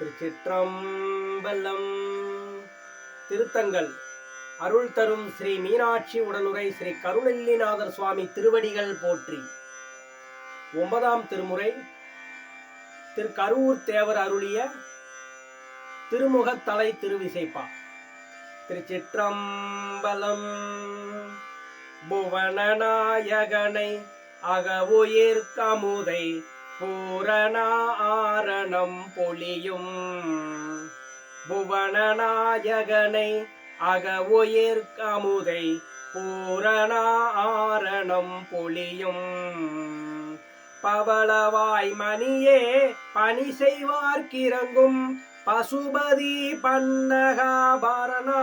திருச்சிற்றம்பலம். திருத்தங்கள். அருள் தரும் ஸ்ரீ மீனாட்சி உடனுரை ஸ்ரீ கருணெல்லிநாதர் சுவாமி திருவடிகள் போற்றி. ஒன்பதாம் திருமுறை. திரு கரூர் தேவர் அருளிய திருமுகத்தலை திருவிசைப்பா. திருச்சிற்றம்பலம். புவனநாயகனை அகவுயிர்கமுதை கமுதை பூரண ஆரணம் பொழியும். புவனநாயகனை அகவுயிர் கமுதை பூரண ஆரணம் பொழியும். பவளவாய் மணியே பணி செய்வார்க்கிறங்கும் பசுபதி பன்னகாபரணா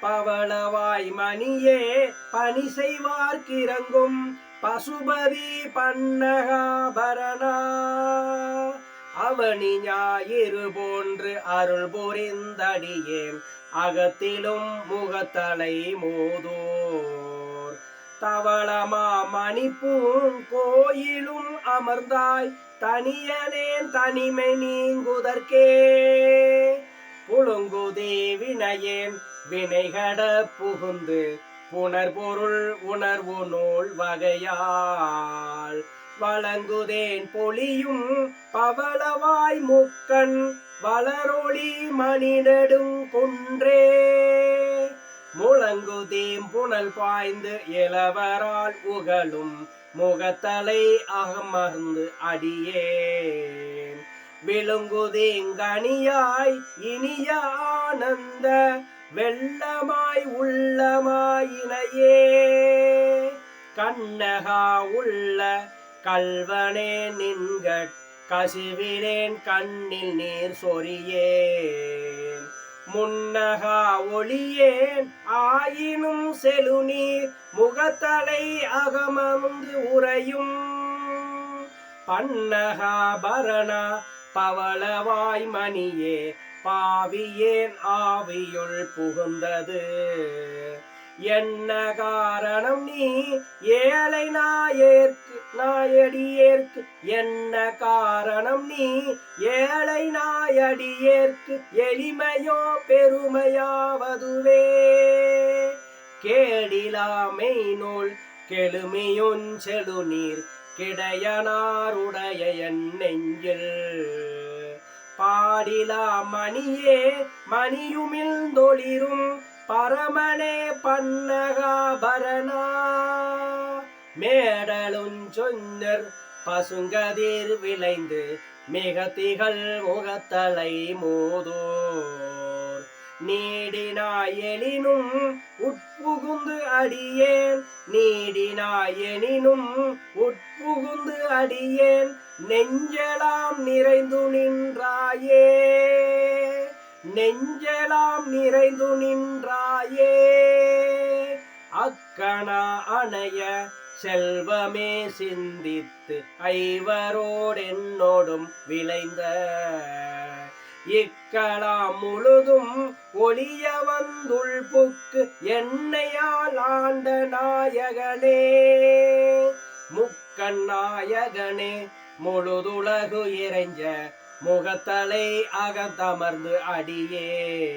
பவளவாய் மணியே பணி செய்வார்க்கிறங்கும் பசுபதி பன்னகாபரணா. அவனி ஞாயிறு போன்று அருள் புரிந்தடியேன் அகத்திலும் முகத்தலை மோதோர். தவளமா மணிப்பூங் கோயிலும் அமர்ந்தாய் தனியனேன் தனிமை நீங்குதற்கே. புழுங்குதே வினையேன் வினைகட புகுந்து புனர்பொருள் உணர்வு நூல் வகையால் வழங்குதேன் பொலியும் பவளவாய் முக்கண் வளரொளி மணிநெடுங் குன்றே. முழங்குதேம் புனல் பாய்ந்து இளவரால் உகழும் முகத்தலை அகமர்ந்து அடியே விழுங்குதேங்கனியாய் இனிய ஆனந்த வெள்ளமாய் உள்ளமாயினையே கண்ணகா உள்ள கல்வனே நின்கட் கசிவிலேன் கண்ணில் நீர் சொரியேன். முன்னகா ஒளியேன் ஆயினும் செலுநீர் முகத்தலை அகமந்து உறையும். பன்னகா பரணா பவளவாய் மணியே பாவியேன் ஆவியுள் புகுந்தது. என்ன காரணம் நீ? ஏழை நாயேற்கு நாயடியேற்கு. என்ன காரணம் நீ? ஏழை நாயடியேற்கு. எளிமையோ பெருமையாவதுவே. கேடிலாமை நூல் கெழுமியுன் செழுநீர் கிடையனாருடைய என் நெஞ்சில். பாடிலா மணியே மணியுமிழ்ந்தொளிரும் பரமனே பன்னகாபரணா மேடலும் சொன்னர் பசுங்கதிர் விளைந்து மிக திகழ் முகத்தலை மோதோர் நீடினாயெனினும் உட்புகுந்து அடியேன். நீடினாயெனினும் உட்புகுந்து அடியேன். நெஞ்சலாம் நிறைந்து நின்றாயே. நெஞ்சலாம் நிறைந்து நின்றாயே. அக்கணா அணைய செல்வமே சிந்தித்து ஐவரோடென்னோடும் விளைந்த இக்கலாம் முழுதும் ஒளிய வந்துள் புக்கு என்னையால் ஆண்ட நாயகனே. முக்கண்ணாயகனே முழுதுலகு இறைஞ்ச முகத்தலை அகத்தமர்ந்து அடியே.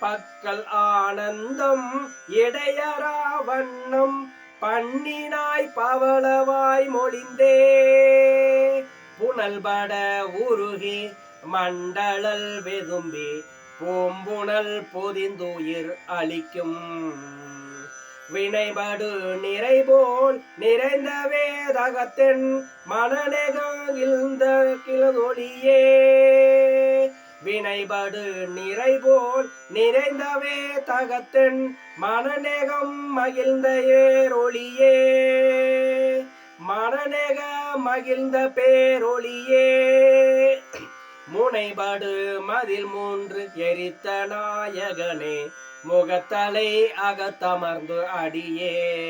பக்கல் ஆனந்தம் இடையரா வண்ணம் பண்ணினாய் பவளவாய் மொழிந்தே. புனல்பட உருகி மண்டலல் வெதும்பி பூம்புணல் பொதிந்துயிர் அளிக்கும் வினைபடு நிறைபோல் நிறைந்த வேதகத்தின் மனநெகிழ்ந்த கிளதொலியே வினைபடு நிறைபோல் நிறைந்தவே வேதகத்தின் மனநேகம் மகிழ்ந்த ஏரொளியே மனநேக மகிழ்ந்த பேரொளியே முனைபடு மதில் மூன்று எரித்த நாயகனே முகத்தலை அகத்தமர்ந்து அடியே.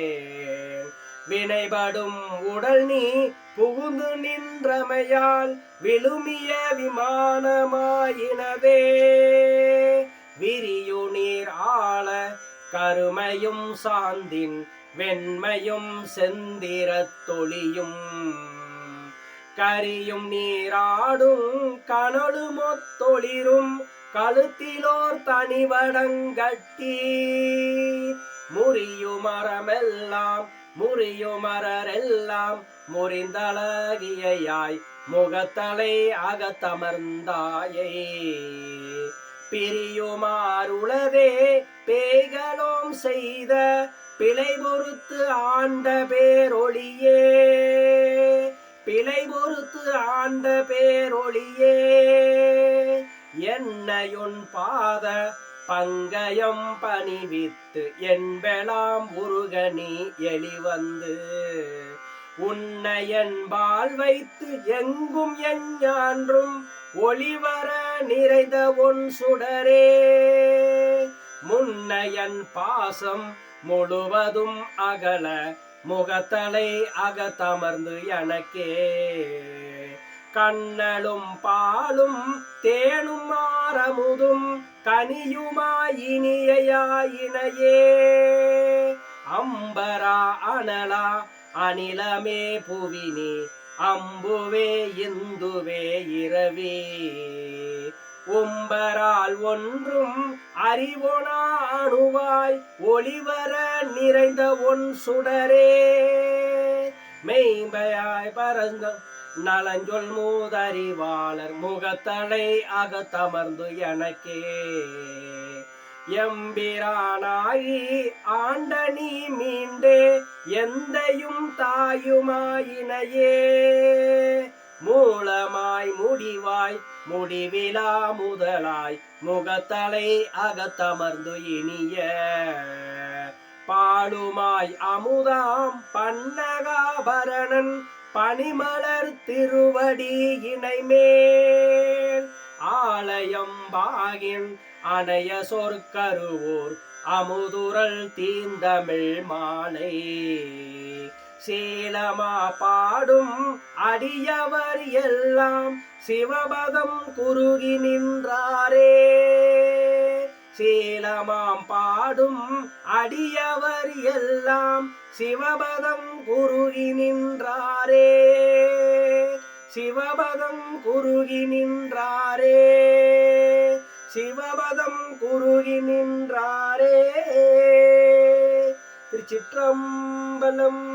வினைபடும் உடல் நீ புகுந்து நின்றமையால் விழுமிய விமானமாயினதே. விரியு நீர் ஆள கருமையும் சாந்தின் வெண்மையும் செந்திரத் தொழியும். கரியும் நீராடும் கனலு மொத்தொளிரும் கழுத்திலோர் தனிவடங்கட்டி முறியுமரமெல்லாம் முறியுமரெல்லாம் முறிந்தழகியாய் முகத்தலை அகத்தமர்ந்தாயே. பிரியுமாறுளதே பேகலோம் செய்த பிழை பொறுத்து ஆண்ட பேரொழியே. பிழை பொறுத்து ஆண்ட பேரொழியே. என்னையுன் பாத பங்கயம் பணிவித்து என்பெலாம் உருகனி எளிவந்து உன்னையன்பால் வைத்து எங்கும் எஞ்ஞான்றும் ஒளிவர நிறைந்த ஒன் சுடரே. முன்னையன் பாசம் முழுவதும் அகல முகத்தலை அகத்தமர்ந்து எனக்கே. கண்ணலும் பாலும் தேனும் மாறமுதும் கனியுமாயினியாயினையே அம்பரா அனலா அனிலமே புவினி அம்புவே இந்துவே இரவே. உம்பரால் ஒன்றும் அறிவொனா அணுவாய் ஒளிவர நிறைந்த ஒன் சுடரே. மெய்மையாய் பரந்த நலஞ்சொல் மூதறிவாளர் முகத்தலை அகத்தமர்ந்து எனக்கே. எம்பிரானாயி ஆண்ட நீ மீண்டே எந்தையும் தாயுமாயினையே. மூலமாய் முடிவாய் முடிவிலா முதலாய் முகத்தலை அகத்தமர்ந்து இனிய. பாலுமாய் அமுதாம் பன்னகாபரணன் பனிமலர் திருவடி இணைமேல். ஆலயம் பாகின் அணைய சொற்கருவோர் அமுதுரல் தீந்தமிழ் மாலை. சீலமா பாடும் அடியவர் எல்லாம் சிவபதம் குறுகி நின்றாரே. சீலமாம் பாடும் அடியவர் எல்லாம் சிவபதம் குறுகி நின்றாரே. சிவபதம் குறுகி நின்றாரே. சிவபதம் குறுகி நின்றாரே. திருச்சிற்றம்பலம்